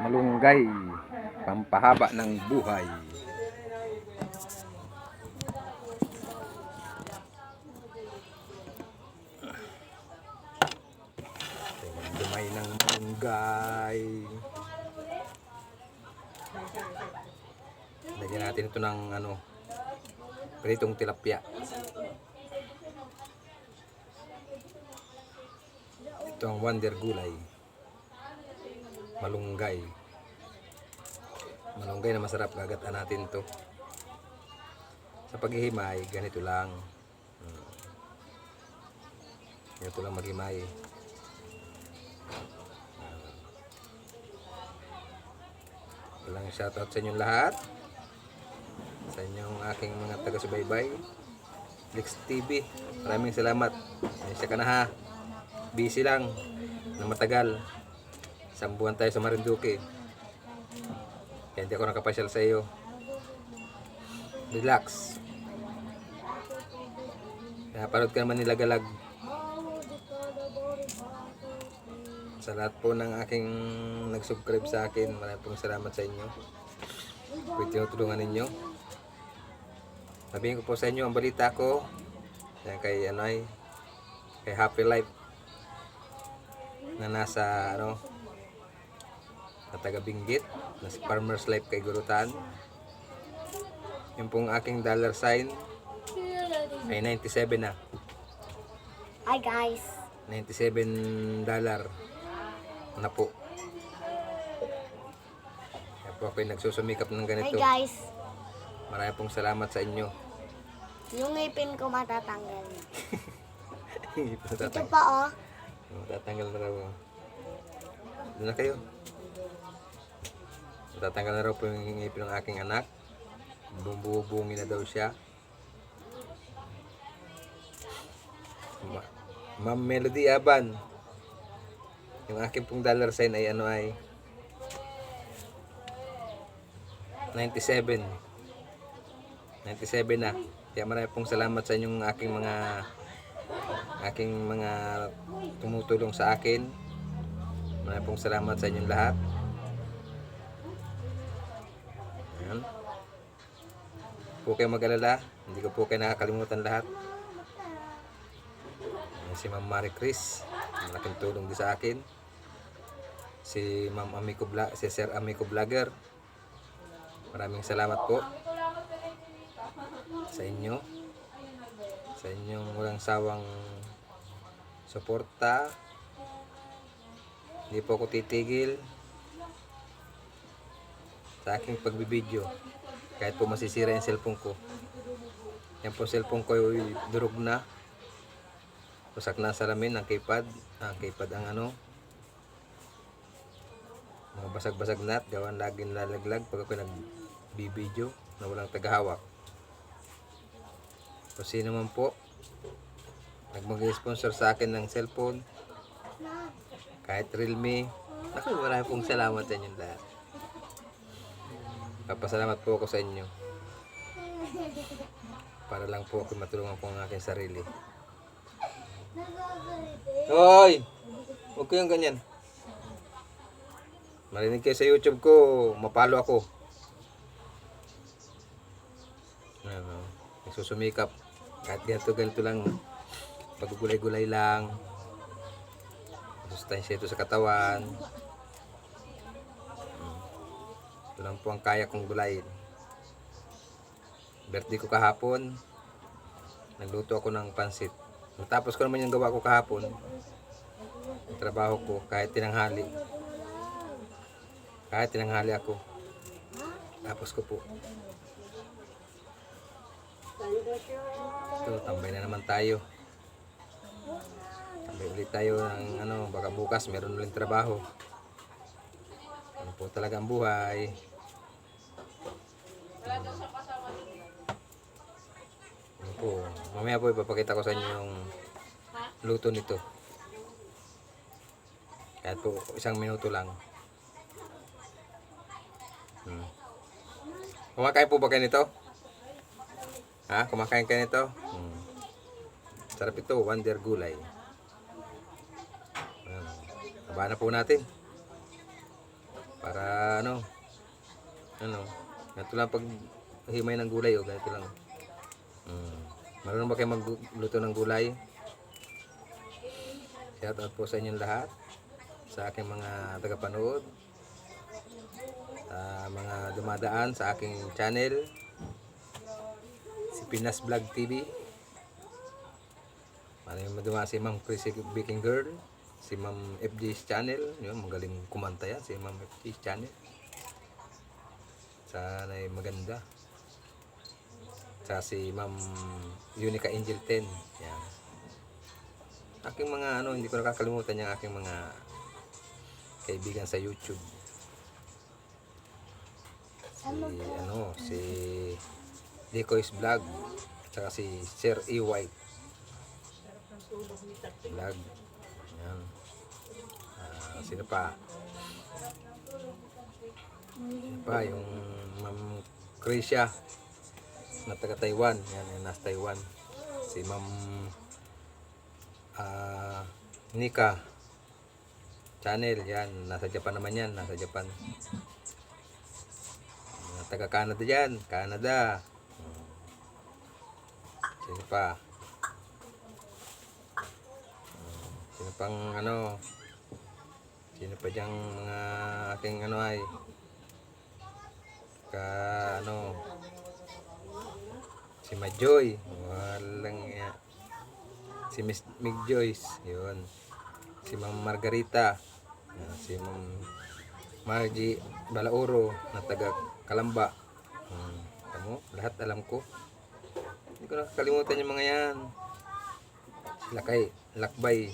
malunggay, pampahaba ng buhay. Dumay ng malunggay. Lagyan natin ito ng ano, pritong tilapia. Ito ang wonder gulay. Malunggay. Malunggay na masarap. Gagataan natin to. Sa paghihimay, ganito lang. Hmm. Ganito lang maghimay. Walang shoutout sa inyong lahat. Sa inyong aking mga taga-subaybay. Lex TV. Maraming salamat. Ayun ha. Busy lang. Na matagal. Isang buwan tayo sa Marinduque. Kaya hindi ako nakapasyal sa iyo. Relax. Parod ka naman nilagalag. Sa lahat po ng aking nag-subscribe sa akin, maraming pong salamat sa inyo. Kung tinutulungan ninyo. Sabihin ko po sa inyo ang balita ko. Yan kay ano ay, kay Happy Life na nasa ano na taga Binggit na si Farmer's Life kay Gurutan yung pong aking dollar sign ay 97 na Hi guys. 97 dollar na po kaya po ako'y nagsusumikap ng Hi ganito guys. marami pong salamat sa inyo Yung ngipin ko matatanggal. na. Ito pa oh. tatanggal na raw doon na kayo tatanggal na raw po yung ngipin ng aking anak. Bumubungi na daw siya. Ma- Ma'am Melody Aban yung aking pong dollar sign ay ano ay 97 97 na. Kaya marami pong salamat sa inyong aking mga aking mga tumutulong sa akin. Marami pong salamat sa inyong lahat po kayo mag-alala. Hindi ko po kayo nakakalimutan lahat si Ma'am Marie Chris. Malaking tulong din sa akin. Si Ma'am Amico Vlog, si Sir Amico Vlogger. Maraming salamat po sa inyo. Sa inyong walang sawang suporta. Hindi po ako titigil sa aking pagbibideo kahit po masisira yung cellphone ko. Yan po cellphone ko ay durog na. Wasak na sa salamin ang keypad. Ang keypad ang ano. Mga basag-basag na at gawan lagi nalalaglag pag ako nagbibideo na walang tagahawak. Kung sino man po nagmag-sponsor sa akin ng cellphone kahit Realme ako marami pong salamat sa inyong lahat papasalamat po ako sa inyo para lang po ako matulungan ko ang aking sarili Hoy! Huwag ko yung ganyan. Marinig kayo sa YouTube ko, mapalo ako. Ano, nagsusumikap. Kahit ganito, ganito lang. Pagugulay-gulay lang. Sustansya ito sa katawan. Ito lang po ang kaya kong gulayin. Birthday ko kahapon. Nagluto ako ng pansit. Natapos ko naman yung gawa ko kahapon. Ang trabaho ko kahit tinanghali. Kahit tinanghali ako. Tapos ko po. Ito, tambay na naman tayo. Tambay ulit tayo ng ano, baka bukas meron ulit trabaho. Ano po talaga ang buhay. Po, mamaya po ipapakita ko sa inyo yung luto nito. Kahit po isang minuto lang. Hmm. Kumakain po ba kayo nito? Ha? Kumakain kayo nito? Hmm. Sarap ito, Wonder Gulay. Hmm. Aba na po natin. Para ano, ano, ganito lang pag himay ng gulay o ganito lang. Mm. Marunong ba kayo magluto ng gulay? Shout out po sa inyong lahat. Sa aking mga tagapanood. Sa mga dumadaan sa aking channel. Si Pinas Vlog TV. Maraming maduma si Ma'am Chrissy Baking Girl. Si Ma'am FG's channel. Yun, magaling kumanta yan. Si Ma'am FG's channel. Sana ay maganda. Sa si Ma'am Unica Angel 10. Yan. Aking mga ano, hindi ko nakakalimutan yung aking mga kaibigan sa YouTube. Si ano, si Decoy's Vlog. Tsaka si Sir E. White. Vlog. Yan. Ah, sino pa? Pa? Yung Ma'am Krisha na taga Taiwan. Yan, yung nasa Taiwan. Si Ma'am ah Nika channel. Yan, nasa Japan naman yan. Nasa Japan. Mga taga Canada dyan. Canada. Hmm. Sino pa? Sino pang ano? Sino pa diyang mga aking ano ay? Ka ano? Si Majoy. Walang ya. Si Miss Mig Joyce. Yun. Si Ma'am Margarita. Yan, Si Ma'am Margie Balauro na taga Kalamba. Hmm. Tamo, lahat alam ko. Hindi ko nakakalimutan yung mga yan. Sila kay Lakbay.